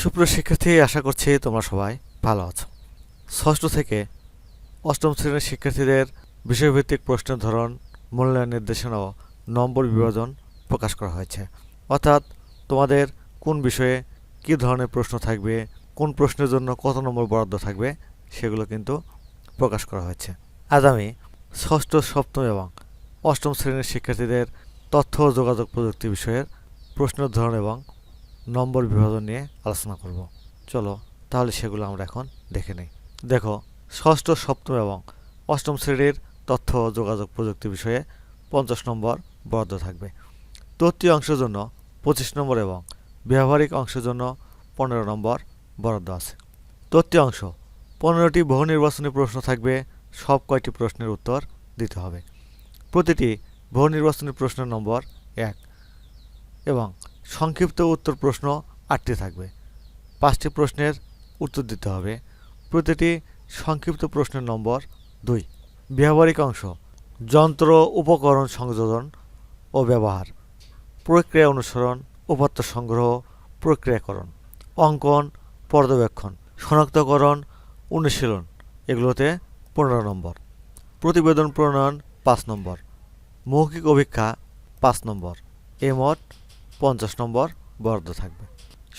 সুপ্রিয় শিক্ষার্থী, আশা করছি তোমরা সবাই ভালো আছো। ষষ্ঠ থেকে অষ্টম শ্রেণির শিক্ষার্থীদের বিষয়ভিত্তিক প্রশ্নের ধরন, মূল্যায়ন নির্দেশনা ও নম্বর বিভাজন প্রকাশ করা হয়েছে। অর্থাৎ তোমাদের কোন বিষয়ে কী ধরনের প্রশ্ন থাকবে, কোন প্রশ্নের জন্য কত নম্বর বরাদ্দ থাকবে, সেগুলো কিন্তু প্রকাশ করা হয়েছে। আজ আমি ষষ্ঠ, সপ্তম এবং অষ্টম শ্রেণির শিক্ষার্থীদের তথ্য ও যোগাযোগ প্রযুক্তি বিষয়ের প্রশ্নের ধরন এবং নম্বর বিভাজন নিয়ে আলোচনা করব। চলো, তাহলে সেগুলো আমরা এখন দেখে নিই। দেখো, ষষ্ঠ, সপ্তম এবং অষ্টম শ্রেণির তথ্য ও যোগাযোগ প্রযুক্তি বিষয়ে পঞ্চাশ নম্বর বরাদ্দ থাকবে। তথ্য অংশের জন্য পঁচিশ নম্বর এবং ব্যবহারিক অংশের জন্য পনেরো নম্বর বরাদ্দ আছে। তথ্য অংশ, পনেরোটি বহু নির্বাচনী প্রশ্ন থাকবে, সব কয়টি প্রশ্নের উত্তর দিতে হবে। প্রতিটি বহু নির্বাচনী প্রশ্নের নম্বর এক এবং সংক্ষিপ্ত উত্তর প্রশ্ন আটটি থাকবে। পাঁচটি প্রশ্নের উত্তর দিতে হবে। প্রতিটি সংক্ষিপ্ত প্রশ্নের নম্বর দুই। ব্যবহারিক অংশ, যন্ত্র, উপকরণ সংযোজন ও ব্যবহার। প্রক্রিয়া অনুসরণ, উপাত্ত সংগ্রহ, প্রক্রিয়াকরণ। অঙ্কন, পর্যবেক্ষণ, শনাক্তকরণ, অনুশীলন এগুলোতে পনেরো নম্বর। প্রতিবেদন প্রণয়ন পাঁচ নম্বর। মৌখিক অভিক্ষা পাঁচ নম্বর। এ মোট পঞ্চাশ নম্বর বরাদ্দ থাকবে।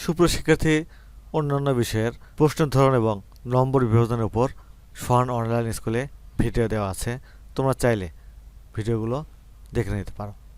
সুপ্রিয় শিক্ষার্থী, অন্যান্য বিষয়ের প্রশ্নের ধরন এবং নম্বর বিভাজনের উপর সোহান অনলাইন স্কুলে ভিডিও দেওয়া আছে। তোমরা চাইলে ভিডিওগুলো দেখে নিতে পারো।